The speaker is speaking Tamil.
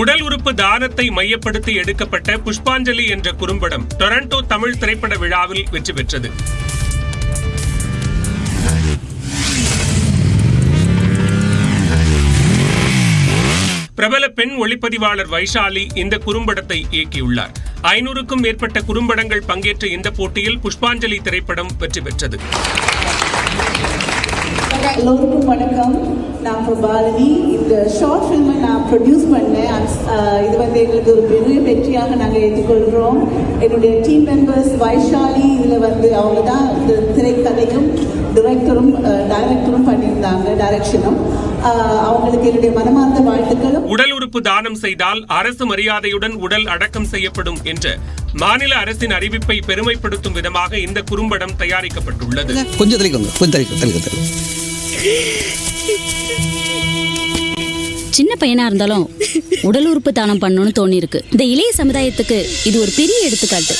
உடல் உறுப்பு தானத்தை மையப்படுத்தி எடுக்கப்பட்ட புஷ்பாஞ்சலி என்ற குறும்படம் டொரண்டோ தமிழ் திரைப்பட விழாவில் வெற்றி பெற்றது. பிரபல பெண் ஒளிப்பதிவாளர் வைஷாலி இந்த குறும்படத்தை இயக்கியுள்ளார். ஐநூறுக்கும் மேற்பட்ட குறும்படங்கள் பங்கேற்ற இந்த போட்டியில் புஷ்பாஞ்சலி திரைப்படம் வெற்றி பெற்றது. எல்லோருக்கும் வணக்கம். நான் பிரபாலினி இந்த ஷார்ட் ஃபில்மை நான் ப்ரொடியூஸ் பண்ணேன். அஹ் இது வந்து எங்களுக்கு ஒரு பெரிய வெற்றியாக நாங்கள் ஏற்றுக்கொள்கிறோம். என்னுடைய டீம் மெம்பர்ஸ் வைஷாலி இதில் வந்து அவங்க தான் இந்த திரைக்கதையும் டிரெக்டரும் டைரக்டரும் பண்ணியிருந்தாங்க டைரக்ஷனும் அவங்களுக்கு என்னுடைய மனமார்ந்த வாழ்த்துக்களும். உடல் உறுப்பு தானம் செய்தால் அரசு மரியாதையுடன் உடல் அடக்கம் செய்யப்படும் என்ற மாநில அரசின் அறிவிப்பை பெருமைப்படுத்தும் விதமாக இந்த குறும்படம் தயாரிக்கப்பட்டுள்ளது. கொஞ்சம் சின்ன பையனா இருந்தாலும் உடல் உறுப்பு தானம் பண்ணணும்னு தோணியிருக்கு. இந்த இளைய சமுதாயத்துக்கு இது ஒரு பெரிய எடுத்துக்காட்டு.